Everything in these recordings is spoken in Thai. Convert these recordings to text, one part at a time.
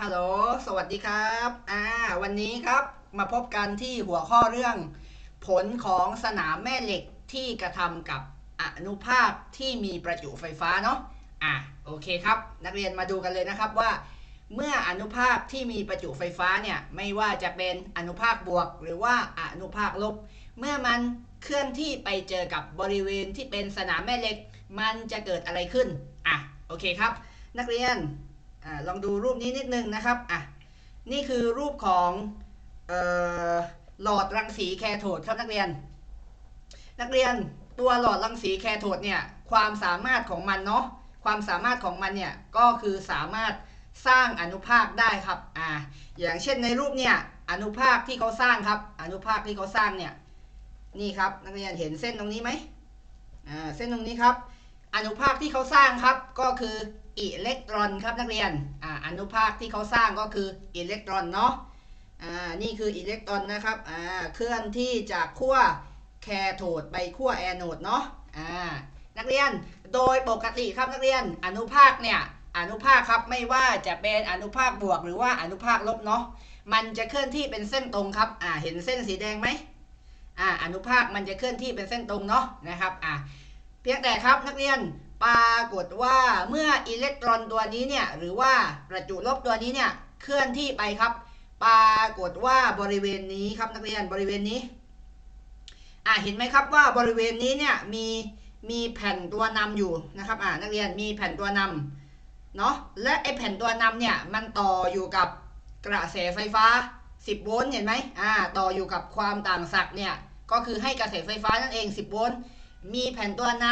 ฮัลโหล สวัสดีครับ อ่า วันนี้ครับ มาพบกันที่หัวข้อเรื่อง ผลของสนามแม่เหล็กที่กระทำกับอนุภาคที่มีประจุไฟฟ้าเนาะ อ่าโอเคครับ นักเรียนมาดูกันเลยนะครับว่า เมื่ออนุภาคที่มีประจุไฟฟ้าเนี่ย ไม่ว่าจะเป็นอนุภาคบวก หรือว่าอนุภาคลบ เมื่อมันเคลื่อนที่ไปเจอกับบริเวณที่เป็นสนามแม่เหล็ก มันจะเกิดอะไรขึ้น อะ โอเคครับ นักเรียน อลองดูรูปนี้นิดนึงนะครับอะนี่คือรูปของออหลอดรังสีแคโทดครับนักเรียน นักเรียนตัวหลอดรังสีแคโทดเนี่ยความสามารถของมันเนาะความสามารถของมันเนี่ยก็คือสามารถสร้างอนุภาคได้ครับอ่าอย่างเช่นในรูปเนี่ยอนุภาคที่เขาสร้างครับ อนุภาคที่เขาสร้างเนี่ยนี่ครับนักเรียนเห็นเส้นตรงนี้ไหมอ่าเส้นตรงนี้ครับ อนุภาคที่เขาสร้างครับก็คืออิเล็กตรอนครับนักเรียนอ่าอนุภาคที่เขาสร้างก็คืออิเล็กตรอนเนาะอ่านี่คืออิเล็กตรอนนะครับอ่าเคลื่อนที่จากขั้วแคโทดไปขั้วแอนโดเนาะอ่านักเรียนโดยปกติครับนักเรียนอนุภาคเนี่ยอนุภาคครับไม่ว่าจะเป็นอนุภาคบวกหรือว่าอนุภาคลบเนาะมันจะเคลื่อนที่เป็นเส้นตรงครับอ่าเห็นเส้นสีแดงไหมอ่าอนุภาคมันจะเคลื่อนที่เป็นเส้นตรงเนาะนะครับอ่า เพียงแต่ครับนักเรียนปรากฏว่าเมื่ออิเล็กตรอนตัวนี้เนี่ยหรือว่าประจุลบตัวนี้เนี่ยเคลื่อนที่ไปครับปรากฏว่าบริเวณนี้ครับนักเรียนบริเวณนี้อ่าเห็นไหมครับว่าบริเวณนี้เนี่ยมีมีแผ่นตัวนำอยู่นะครับอ่านักเรียนมีแผ่นตัวนำเนาะและไอแผ่นตัวนำเนี่ยมันต่ออยู่กับกระแสไฟฟ้า 10 โวลต์เห็นไหมอ่าต่ออยู่กับความต่างศักย์เนี่ยก็คือให้กระแสไฟฟ้านั่นเอง 10 โวลต์ มีแผ่นตัวน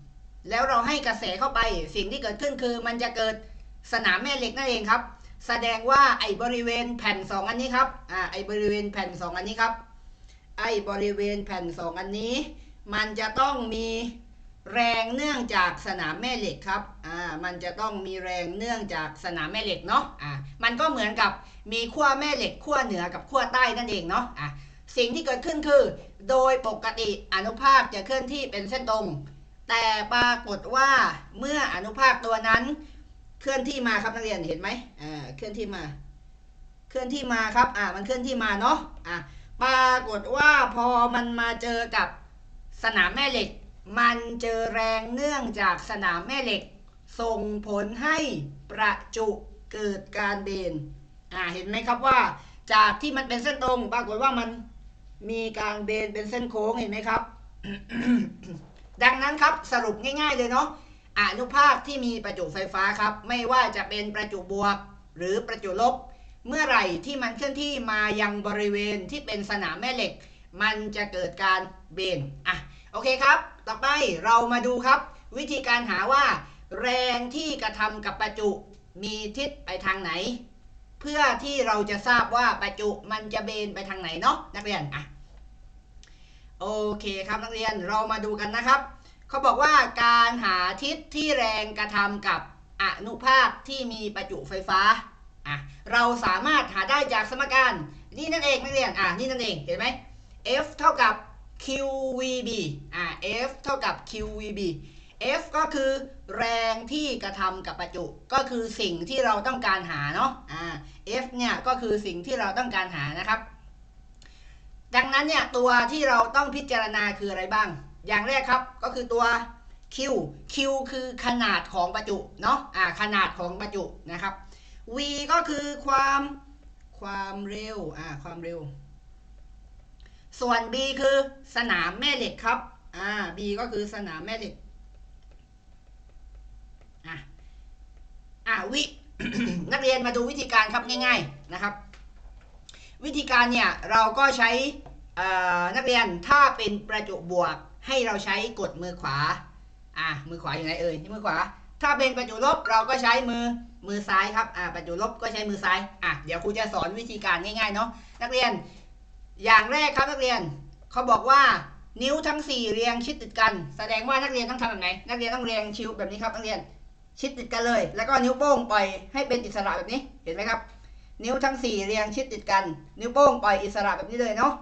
ำแล้วเราให้กระแสเข้าไป สิ่งที่เกิดขึ้นคือ มันจะเกิดสนามแม่เหล็กนั่นเองครับ แสดงว่าไอ้บริเวณแผ่น 2 อันนี้ครับอ่าไอ้บริเวณแผ่น 2 อันนี้ครับ ไอ้บริเวณแผ่น 2 อันนี้ มันจะต้องมีแรงเนื่องจากสนามแม่เหล็กครับ อ่า มันจะต้องมีแรงเนื่องจากสนามแม่เหล็กเนาะ อ่า มันก็เหมือนกับมีขั้วแม่เหล็กขั้วเหนือกับขั้วใต้นั่นเองเนาะ อ่า สิ่งที่เกิดขึ้นคือ โดยปกติอนุภาคจะเคลื่อนที่เป็นเส้นตรง แต่ปรากฏว่าเมื่ออนุภาคตัวนั้น เคลื่อนที่มาครับนักเรียนเห็นไหมอ่าเคลื่อนที่มา เคลื่อนที่มาครับอ่ามันเคลื่อนที่มาเนาะอ่าปรากฏว่าพอมันมาเจอกับสนามแม่เหล็ก มันเจอแรงเนื่องจากสนามแม่เหล็ก ส่งผลให้ประจุเกิดการเบนอ่าเห็นไหมครับว่าจากที่มันเป็นเส้นตรง ปรากฏว่ามัน มีการเบนเป็นเส้นโค้งเห็นไหมครับ ดังนั้นครับสรุปง่ายๆเลยเนาะอนุภาคที่มีประจุไฟฟ้าครับ ไม่ว่าจะเป็นประจุบวกหรือประจุลบ เมื่อไหร่ที่มันเคลื่อนที่มายังบริเวณที่เป็นสนามแม่เหล็ก มันจะเกิดการเบนอะโอเคครับ ต่อไปเรามาดูครับ วิธีการหาว่า แรงที่กระทำกับประจุมีทิศไปทางไหน เพื่อที่เราจะทราบว่าประจุมันจะเบนไปทางไหนเนาะนักเรียนอะโอเคครับนักเรียนเรามาดูกันนะครับเขาบอกว่าการหาทิศที่แรงกระทำกับอนุภาคที่มีประจุไฟฟ้าอะเราสามารถหาได้จากสมการนี่นั่นเองนักเรียนอะนี่นั่นเองเห็นไหม F เท่ากับ QVB อะ F เท่ากับ QVB F ก็คือ แรงที่กระทำกับประจุก็คือสิ่งที่เราต้องการหาเนาะอ่า F เนี่ยก็คือสิ่งที่เราต้องการหานะครับ ดังนั้นเนี่ยตัวที่เราต้องพิจารณาคืออะไรบ้าง อย่างแรกครับก็คือตัว Q Q คือขนาดของประจุเนาะอ่าขนาดของประจุนะครับ V ก็คือความความเร็วอ่าความเร็ว ส่วน B คือสนามแม่เหล็กครับอ่า B ก็คือสนามแม่เหล็กอะ อะวินักเรียนมาดูวิธีการครับง่าย ๆนะครับ วิธีการเนี่ยเราก็ใช้นักเรียนถ้าเป็นประจุบวกให้เราใช้กดมือขวาอะมือขวาอยู่ไหนเอ่ยที่มือขวา ถ้าเป็นประจุลบเราก็ใช้มือมือซ้ายครับอ่าประจุลบก็ใช้มือซ้ายอะเดี๋ยวครูจะสอนวิธีการง่ายๆเนาะนักเรียนอย่างแรกครับนักเรียนเขาบอกว่านิ้วทั้ง 4 เรียงชิดติดกัน แสดงว่านักเรียนต้องทำแบบไหนนักเรียนต้องเรียงชิวแบบนี้ครับนักเรียน ชิดติดกันเลย แล้วก็นิ้วโป้งปล่อยให้เป็นอิสระแบบนี้ เห็นไหมครับ นิ้วทั้ง 4 เรียงชิดติดกัน นิ้วโป้งปล่อยอิสระแบบนี้เลยเนาะ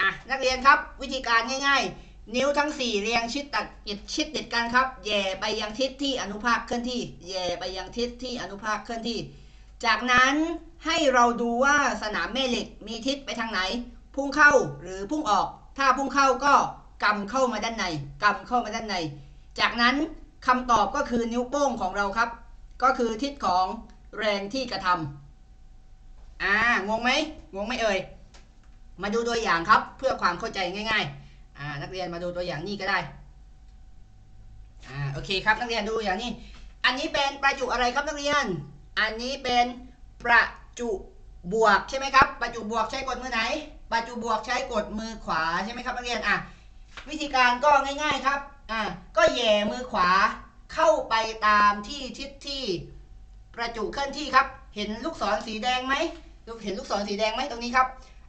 อะ นักเรียนครับ วิธีการง่ายๆ นิ้วทั้ง 4 เรียงชิดตัดชิดติดกันครับ แย่ไปยังทิศที่อนุภาคเคลื่อนที่ แย่ไปยังทิศที่อนุภาคเคลื่อนที่ จากนั้นให้เราดูว่าสนามแม่เหล็กมีทิศไปทางไหน พุ่งเข้าหรือพุ่งออก ถ้าพุ่งเข้าก็กำเข้ามาด้านในกำเข้ามาด้านใน จากนั้น คำตอบก็คือนิ้วโป้งของเราครับ ก็คือทิศของแรงที่กระทำอ่างงไหมงงไหมเอ่ยมาดูตัวอย่างครับเพื่อความเข้าใจง่ายๆอ่านักเรียนมาดูตัวอย่างนี้ก็ได้อ่าโอเคครับนักเรียนดูอย่างนี้ อันนี้เป็นประจุอะไรครับนักเรียน อันนี้เป็นประจุบวกใช่ไหมครับประจุบวกใช้กดมือไหนประจุบวกใช้กดมือขวาใช่ไหมครับนักเรียนอะวิธีการก็ง่าย ๆครับ อะก็แหย่มือขวาเข้าไปตามที่ทิศที่ประจุเคลื่อนที่ครับ เห็นลูกศรสีแดงไหมลูกเห็นลูกศรสีแดงไหมตรงนี้ครับ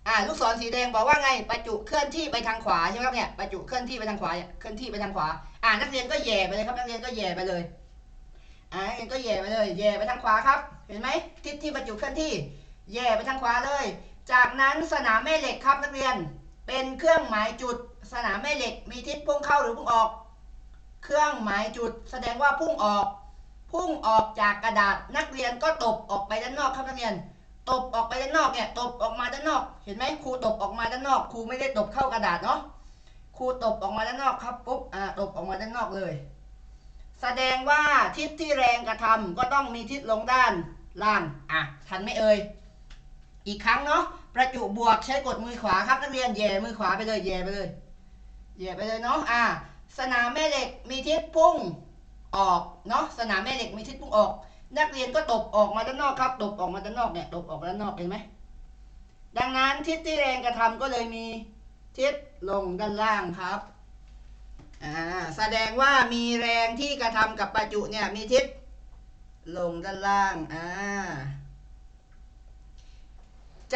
อ่าลูกศรสีแดงบอกว่าไงประจุเคลื่อนที่ไปทางขวาใช่ไหมครับเนี่ยประจุเคลื่อนที่ไปทางขวาเนี่ยเคลื่อนที่ไปทางขวา อ่านักเรียนก็แหย่ไปเลยครับนักเรียนก็แหย่ไปเลยอ่านักเรียนก็แหย่ไปเลยแหย่ไปทางขวาครับ เห็นไหมทิศที่ประจุเคลื่อนที่แหย่ไปทางขวาเลย จากนั้นสนามแม่เหล็กครับนักเรียน เป็นเครื่องหมายจุดสนามแม่เหล็กมีทิศพุ่งเข้าหรือพุ่งออก เครื่องหมายจุดแสดงว่าพุ่งออก พุ่งออกจากกระดาษนักเรียนก็ตบออกไปด้านนอกครับนักเรียน ตบออกไปด้านนอกเนี่ยตบออกมาด้านนอก เห็นไหมครูตบออกมาด้านนอกครูไม่ได้ตบเข้ากระดาษเนาะครูตบออกมาด้านนอกครับปุ๊บอ่าตบออกมาด้านนอกเลย แสดงว่าทิศที่แรงกระทำก็ต้องมีทิศลงด้านล่างอะทันไหมเอ่ยอีกครั้งเนาะประจุบวกใช้กดมือขวาครับนักเรียนแย่มือขวาไปเลยแย่ไปเลยแย่ไปเลยเนาะอะ สนามแม่เหล็กมีทิศพุ่งออกเนาะสนามแม่เหล็กมีทิศพุ่งออก นักเรียนก็ตบออกมาด้านนอกครับตบออกมาด้านนอกเนี่ยตบออกมาด้านนอกเห็นไหมดังนั้นทิศที่แรงกระทำก็เลยมีทิศลงด้านล่างครับอ่าแสดงว่ามีแรงที่กระทำกับประจุเนี่ยมีทิศลงด้านล่างอ่า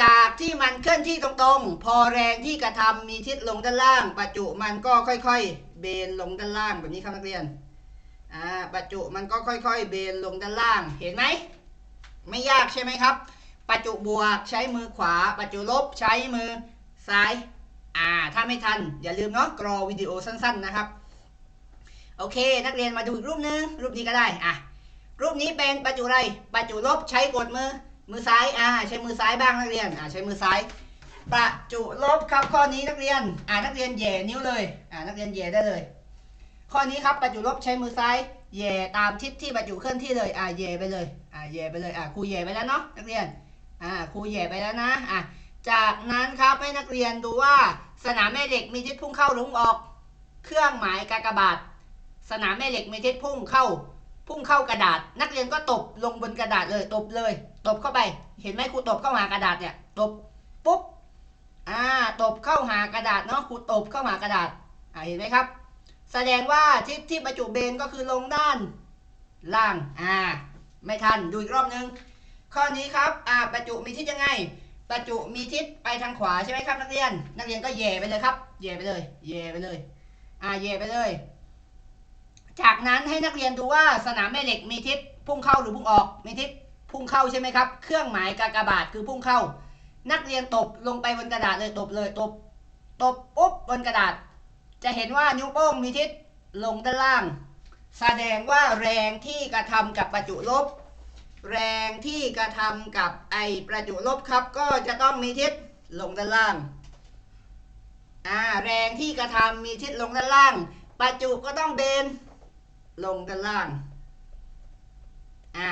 จากที่มันเคลื่อนที่ตรงๆ พอแรงที่กระทำมีทิศลงด้านล่าง ประจุมันก็ค่อยๆ เบนลงด้านล่างแบบนี้ครับนักเรียนอ่าประจุมันก็ค่อยๆ เบนลงด้านล่างเห็นไหมไม่ยากใช่ไหมครับ ประจุบวกใช้มือขวา ประจุลบใช้มือซ้ายอ่าถ้าไม่ทัน อย่าลืมเนาะกรอวิดีโอสั้น ๆนะครับ โอเค นักเรียนมาดูอีกรูปนึงรูปนี้ก็ได้อะรูปนี้เป็นประจุอะไรประจุลบใช้กดมือ มือซ้ายอ่าใช้มือซ้ายบ้างนักเรียนอ่าใช้มือซ้าย ประจุลบครับข้อนี้นักเรียน อ่านักเรียนแหย่นิ้วเลยอ่านักเรียนแหย่ได้เลย ข้อนี้ครับประจุลบใช้มือซ้ายแหย่ตามทิศที่ประจุเคลื่อนที่เลยอ่าแหย่ไปเลยอ่าแหย่ไปเลยอ่าครูแหย่ไปแล้วเนาะนักเรียนอ่าครูแหย่ไปแล้วนะอะจากนั้นครับให้นักเรียนดูว่าสนามแม่เหล็กมีทิศพุ่งเข้าหรือพุ่งออก เครื่องหมายกากบาท สนามแม่เหล็กมีทิศพุ่งเข้า พุ่งเข้ากระดาษ นักเรียนก็ตบลงบนกระดาษเลย ตบเลย ตบเข้าไป เห็นไหมครูตบเข้าหากระดาษเนี่ยตบปุ๊บอ่าตบเข้าหากระดาษเนาะครูตบเข้าหากระดาษอ่าเห็นไหมครับ แสดงว่าทิศที่ประจุเบนก็คือลงด้านล่างอ่าไม่ทันดูอีกรอบนึง ข้อนี้ครับอ่าประจุมีทิศยังไงประจุมีทิศไปทางขวาใช่ไหมครับ นักเรียน นักเรียนก็แย่ไปเลยครับแย่ไปเลยแย่ไปเลยอ่าแย่ไปเลย จากนั้นให้นักเรียนดูว่าสนามแม่เหล็กมีทิศพุ่งเข้าหรือพุ่งออกมีทิศพุ่งเข้าใช่ไหมครับ เครื่องหมายกากบาทคือพุ่งเข้า นักเรียนตบลงไปบนกระดาษเลยตบเลยตบตบปุ๊บบนกระดาษ จะเห็นว่านิ้วโป้งมีทิศลงด้านล่าง แสดงว่าแรงที่กระทำกับประจุลบ แรงที่กระทำกับไอประจุลบครับ ก็จะต้องมีทิศลงด้านล่างอ่าแรงที่กระทำมีทิศลงด้านล่าง ประจุก็ต้องเบน ลงด้านล่าง อ่า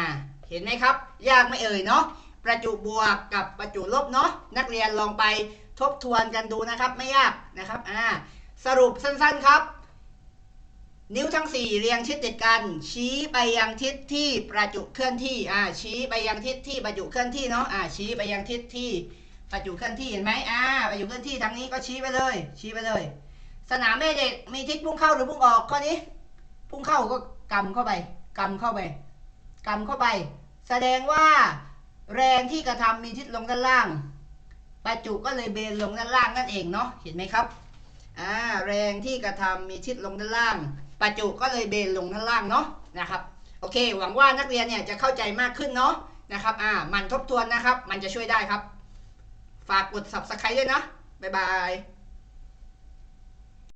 เห็นไหมครับ ยากไม่เอ่ยเนาะ ประจุบวกกับประจุลบเนาะ นักเรียนลองไปทบทวนกันดูนะครับ ไม่ยากนะครับ อ่า สรุปสั้นๆครับ นิ้วทั้ง 4 เรียงชิดติดกัน ชี้ไปยังทิศที่ประจุเคลื่อนที่ อ่า ชี้ไปยังทิศที่ประจุเคลื่อนที่เนาะ อ่า ชี้ไปยังทิศที่ประจุเคลื่อนที่เห็นไหมอ่า ประจุเคลื่อนที่ทางนี้ก็ชี้ไปเลย ชี้ไปเลย สนามแม่เหล็กมีทิศพุ่งเข้าหรือพุ่งออกข้อนี้ พุ่งเข้าก็กำเข้าไปกำเข้าไปกำเข้าไป แสดงว่าแรงที่กระทำมีทิศลงด้านล่างประจุก็เลยเบนลงด้านล่างนั่นเองเนาะเห็นไหมครับอ่าแรงที่กระทำมีทิศลงด้านล่างประจุก็เลยเบนลงด้านล่างเนาะนะครับโอเค หวังว่านักเรียนเนี่ยจะเข้าใจมากขึ้นเนาะนะครับอ่ามันทบทวนนะครับ มันจะช่วยได้ครับ ฝากกด subscribe ด้วยนะบ๊ายบาย